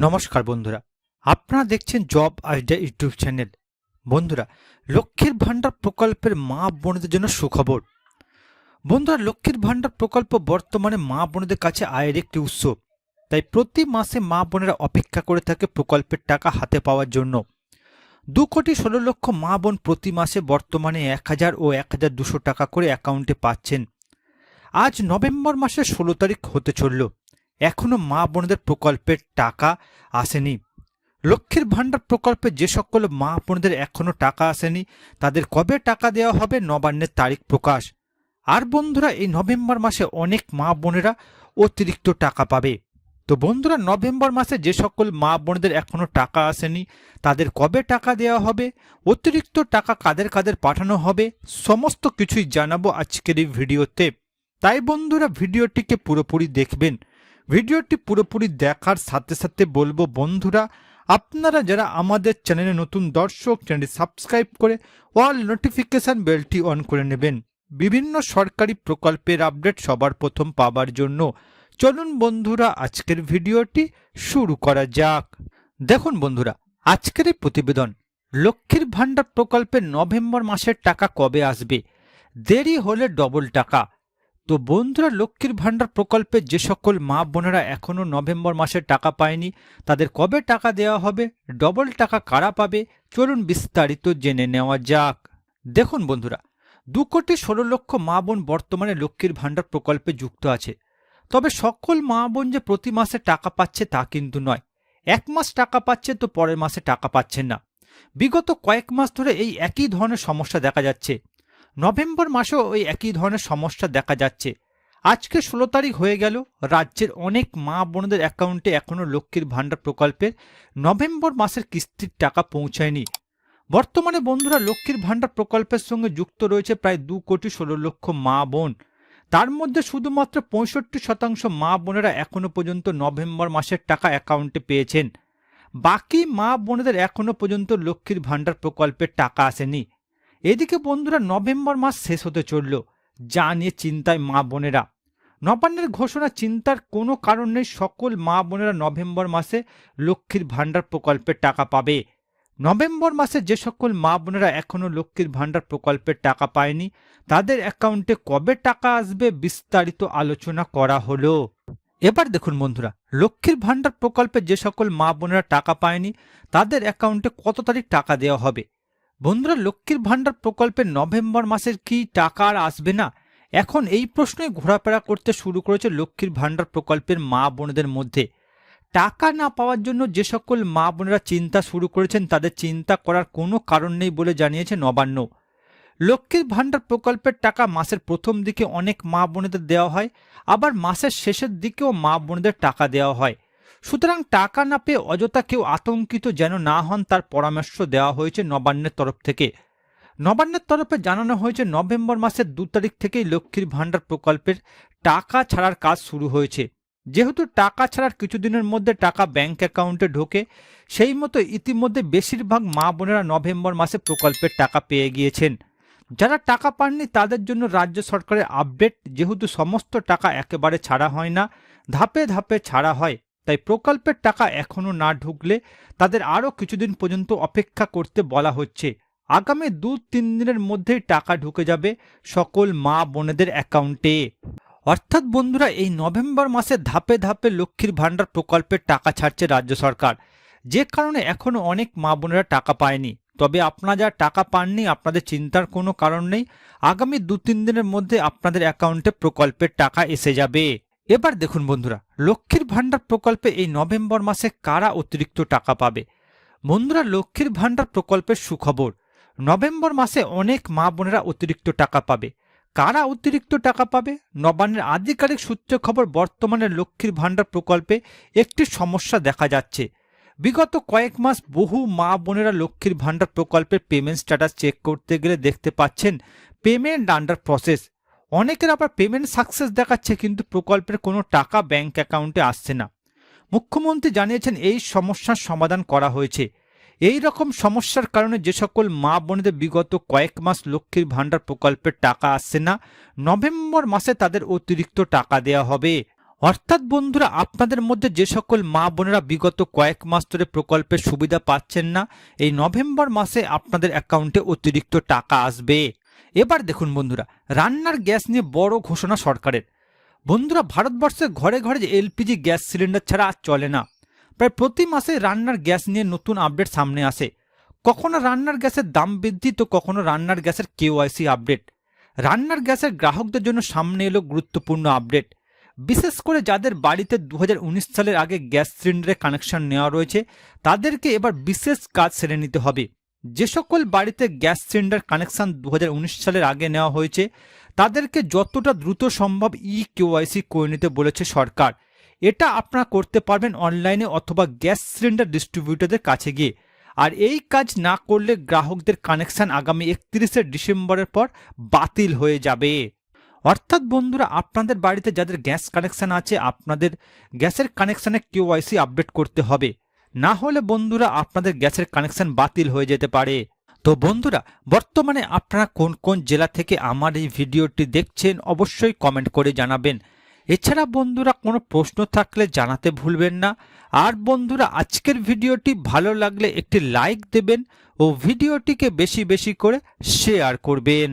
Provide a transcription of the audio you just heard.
নমস্কার বন্ধুরা। আপনারা দেখছেন জব আইডিয়া ইউটিউব চ্যানেল। বন্ধুরা, লক্ষ্মীর ভাণ্ডার প্রকল্পের মা বোনদের জন্য সুখবর। বন্ধুরা, লক্ষ্মীর ভাণ্ডার প্রকল্প বর্তমানে মা বোনদের কাছে আয়ের একটি উৎস। তাই প্রতি মাসে মা বোনেরা অপেক্ষা করে থাকে প্রকল্পের টাকা হাতে পাওয়ার জন্য। দু কোটি ষোলো লক্ষ মা বোন প্রতি মাসে বর্তমানে এক হাজার ও এক হাজার দুশো টাকা করে অ্যাকাউন্টে পাচ্ছেন। আজ নভেম্বর মাসের ষোলো তারিখ হতে চলল। এখনও মা বোনদের প্রকল্পের টাকা আসেনি। লক্ষ্মীর ভাণ্ডার প্রকল্পে যে সকল মা বোনদের এখনও টাকা আসেনি, তাদের কবে টাকা দেওয়া হবে নবান্নের তারিখ প্রকাশ। আর বন্ধুরা, এই নভেম্বর মাসে অনেক মা বোনেরা অতিরিক্ত টাকা পাবে। তো বন্ধুরা, নভেম্বর মাসে যে সকল মা বোনদের এখনও টাকা আসেনি, তাদের কবে টাকা দেওয়া হবে, অতিরিক্ত টাকা কাদের কাদের পাঠানো হবে, সমস্ত কিছুই জানাব আজকের এই ভিডিওতে। তাই বন্ধুরা, ভিডিওটিকে পুরোপুরি দেখবেন। ভিডিওটি পুরোপুরি দেখার সাথে সাথে বলব, বন্ধুরা, আপনারা যারা আমাদের চ্যানেলে নতুন দর্শক, চ্যানেলটি সাবস্ক্রাইব করে অল নোটিফিকেশন বেলটি অন করে নেবেন। বিভিন্ন সরকারি প্রকল্পের আপডেট সবার প্রথম পাবার জন্য। চলুন, বন্ধুরা, আজকের ভিডিওটি শুরু করা যাক। দেখুন, বন্ধুরা, আজকের এই প্রতিবেদন, লক্ষ্মীর ভাণ্ডার প্রকল্পে নভেম্বর মাসের টাকা কবে আসবে? দেরি হলে ডবল টাকা। তো বন্ধুরা, লক্ষ্মীর ভাণ্ডার প্রকল্পে যে সকল মা বোনেরা এখনও নভেম্বর মাসের টাকা পায়নি, তাদের কবে টাকা দেওয়া হবে, ডবল টাকা কারা পাবে, চলুন বিস্তারিত জেনে নেওয়া যাক। দেখুন বন্ধুরা, দু কোটি ষোলো লক্ষ মা বোন বর্তমানে লক্ষ্মীর ভাণ্ডার প্রকল্পে যুক্ত আছে। তবে সকল মা বোন যে প্রতি মাসে টাকা পাচ্ছে তা কিন্তু নয়। এক মাস টাকা পাচ্ছে তো পরের মাসে টাকা পাচ্ছেন না। বিগত কয়েক মাস ধরে এই একই ধরনের সমস্যা দেখা যাচ্ছে। নভেম্বর মাসেও ওই একই ধরনের সমস্যা দেখা যাচ্ছে। আজকে ষোলো তারিখ হয়ে গেল, রাজ্যের অনেক মা বোনদের অ্যাকাউন্টে এখনও লক্ষ্মীর ভাণ্ডার প্রকল্পের নভেম্বর মাসের কিস্তির টাকা পৌঁছায়নি। বর্তমানে বন্ধুরা লক্ষ্মীর ভাণ্ডার প্রকল্পের সঙ্গে যুক্ত রয়েছে প্রায় দু কোটি ষোলো লক্ষ মা বোন। তার মধ্যে শুধুমাত্র পঁয়ষট্টি শতাংশ মা বোনেরা এখনও পর্যন্ত নভেম্বর মাসের টাকা অ্যাকাউন্টে পেয়েছেন। বাকি মা বোনেদের এখনও পর্যন্ত লক্ষ্মীর ভাণ্ডার প্রকল্পের টাকা আসেনি। এদিকে বন্ধুরা নভেম্বর মাস শেষ হতে চলল। যা নিয়ে চিন্তায় মা বোনেরা। নবান্নের ঘোষণা চিন্তার কোনো কারণ নেই, সকল মা বোনেরা নভেম্বর মাসে লক্ষ্মীর ভাণ্ডার প্রকল্পের টাকা পাবে। নভেম্বর মাসে যে সকল মা বোনেরা এখনও লক্ষ্মীর ভাণ্ডার প্রকল্পের টাকা পায়নি, তাদের অ্যাকাউন্টে কবে টাকা আসবে বিস্তারিত আলোচনা করা হলো। এবার দেখুন বন্ধুরা, লক্ষ্মীর ভাণ্ডার প্রকল্পে যে সকল মা বোনেরা টাকা পায়নি, তাদের অ্যাকাউন্টে কত তারিখ টাকা দেওয়া হবে? বন্ধুরা, লক্ষ্মীর ভাণ্ডার প্রকল্পের নভেম্বর মাসের কি টাকা আর আসবে না? এখন এই প্রশ্নই ঘোরাফেরা করতে শুরু করেছে লক্ষ্মীর ভাণ্ডার প্রকল্পের মা বোনদের মধ্যে। টাকা না পাওয়ার জন্য যে সকল মা বোনেরা চিন্তা শুরু করেছেন, তাদের চিন্তা করার কোনো কারণ নেই বলে জানিয়েছে নবান্ন। লক্ষ্মীর ভাণ্ডার প্রকল্পের টাকা মাসের প্রথম দিকে অনেক মা বোনেদের দেওয়া হয়, আবার মাসের শেষের দিকেও মা বোনেদের টাকা দেওয়া হয়। সুতরাং টাকা না পেয়ে অযথা কেউ আতঙ্কিত যেন না হন তার পরামর্শ দেওয়া হয়েছে নবান্নের তরফ থেকে। নবান্নের তরফে জানানো হয়েছে, নভেম্বর মাসের দু তারিখ থেকেই লক্ষ্মীর ভাণ্ডার প্রকল্পের টাকা ছাড়ার কাজ শুরু হয়েছে। যেহেতু টাকা ছাড়ার কিছুদিনের মধ্যে টাকা ব্যাংক অ্যাকাউন্টে ঢোকে, সেই মতো ইতিমধ্যে বেশিরভাগ মা বোনেরা নভেম্বর মাসে প্রকল্পের টাকা পেয়ে গিয়েছেন। যারা টাকা পাননি, তাদের জন্য রাজ্য সরকারের আপডেট, যেহেতু সমস্ত টাকা একেবারে ছাড়া হয় না, ধাপে ধাপে ছাড়া হয়। তাই প্রকল্পের টাকা এখনও না ঢুকলে তাদের আরও কিছুদিন পর্যন্ত অপেক্ষা করতে বলা হচ্ছে। আগামী দু, তিন দিনের মধ্যেই টাকা ঢুকে যাবে সকল মা বোনেদের অ্যাকাউন্টে। অর্থাৎ বন্ধুরা, এই নভেম্বর মাসে ধাপে ধাপে লক্ষ্মীর ভাণ্ডার প্রকল্পের টাকা ছাড়ছে রাজ্য সরকার। যে কারণে এখনও অনেক মা বোনেরা টাকা পায়নি। তবে আপনারা যারা টাকা পাননি, আপনাদের চিন্তার কোনো কারণ নেই। আগামী দু, তিন দিনের মধ্যে আপনাদের অ্যাকাউন্টে প্রকল্পের টাকা এসে যাবে। এবার দেখুন বন্ধুরা, লক্ষ্মীর ভাণ্ডার প্রকল্পে এই নভেম্বর মাসে কারা অতিরিক্ত টাকা পাবে? বন্ধুরা, লক্ষ্মীর ভাণ্ডার প্রকল্পের সুখবর, নভেম্বর মাসে অনেক মা বোনেরা অতিরিক্ত টাকা পাবে। কারা অতিরিক্ত টাকা পাবে? নবান্নের আধিকারিক সূত্রে খবর, বর্তমানে লক্ষ্মীর ভাণ্ডার প্রকল্পে একটি সমস্যা দেখা যাচ্ছে। বিগত কয়েক মাস বহু মা বোনেরা লক্ষ্মীর ভাণ্ডার প্রকল্পের পেমেন্ট স্ট্যাটাস চেক করতে গেলে দেখতে পাচ্ছেন পেমেন্ট আন্ডার প্রসেস অনেকের আবার পেমেন্ট সাকসেস দেখাচ্ছে, কিন্তু প্রকল্পের কোনো টাকা ব্যাংক অ্যাকাউন্টে আসছে না। মুখ্যমন্ত্রী জানিয়েছেন এই সমস্যার সমাধান করা হয়েছে। এই রকম সমস্যার কারণে যে সকল মা বোনেদের বিগত কয়েক মাস লক্ষ্মীর ভাণ্ডার প্রকল্পের টাকা আসছে না, নভেম্বর মাসে তাদের অতিরিক্ত টাকা দেওয়া হবে। অর্থাৎ বন্ধুরা, আপনাদের মধ্যে যে সকল মা বোনেরা বিগত কয়েক মাস ধরে প্রকল্পের সুবিধা পাচ্ছেন না, এই নভেম্বর মাসে আপনাদের অ্যাকাউন্টে অতিরিক্ত টাকা আসবে। এবার দেখুন বন্ধুরা, রান্নার গ্যাস নিয়ে বড় ঘোষণা সরকারের। বন্ধুরা, ভারতবর্ষে ঘরে ঘরে এলপিজি গ্যাস সিলিন্ডার ছাড়া আর চলে না। প্রায় প্রতি মাসে রান্নার গ্যাস নিয়ে নতুন আপডেট সামনে আসে। কখনো রান্নার গ্যাসের দাম বৃদ্ধি, তো কখনো রান্নার গ্যাসের কেওয়াইসি আপডেট। রান্নার গ্যাসের গ্রাহকদের জন্য সামনে এলো গুরুত্বপূর্ণ আপডেট। বিশেষ করে যাদের বাড়িতে দু হাজার উনিশ সালের আগে গ্যাস সিলিন্ডারের কানেকশন নেওয়া রয়েছে, তাদেরকে এবার বিশেষ কাজ সেরে নিতে হবে। যে সকল বাড়িতে গ্যাস সিলিন্ডার কানেকশন দু সালের আগে নেওয়া হয়েছে, তাদেরকে যতটা দ্রুত সম্ভব ই কেওয়াইসি করে নিতে বলেছে সরকার। এটা আপনারা করতে পারবেন অনলাইনে অথবা গ্যাস সিলিন্ডার ডিস্ট্রিবিউটরদের কাছে গিয়ে। আর এই কাজ না করলে গ্রাহকদের কানেকশন আগামী একত্রিশে ডিসেম্বরের পর বাতিল হয়ে যাবে। অর্থাৎ বন্ধুরা, আপনাদের বাড়িতে যাদের গ্যাস কানেকশন আছে, আপনাদের গ্যাসের কানেকশনে কেওয়াইসি আপডেট করতে হবে। না হলে বন্ধুরা আপনাদের গ্যাসের কানেকশন বাতিল হয়ে যেতে পারে। তো বন্ধুরা, বর্তমানে আপনারা কোন কোন জেলা থেকে আমার এই ভিডিওটি দেখছেন অবশ্যই কমেন্ট করে জানাবেন। এছাড়া বন্ধুরা, কোনো প্রশ্ন থাকলে জানাতে ভুলবেন না। আর বন্ধুরা, আজকের ভিডিওটি ভালো লাগলে একটি লাইক দেবেন ও ভিডিওটিকে বেশি বেশি করে শেয়ার করবেন।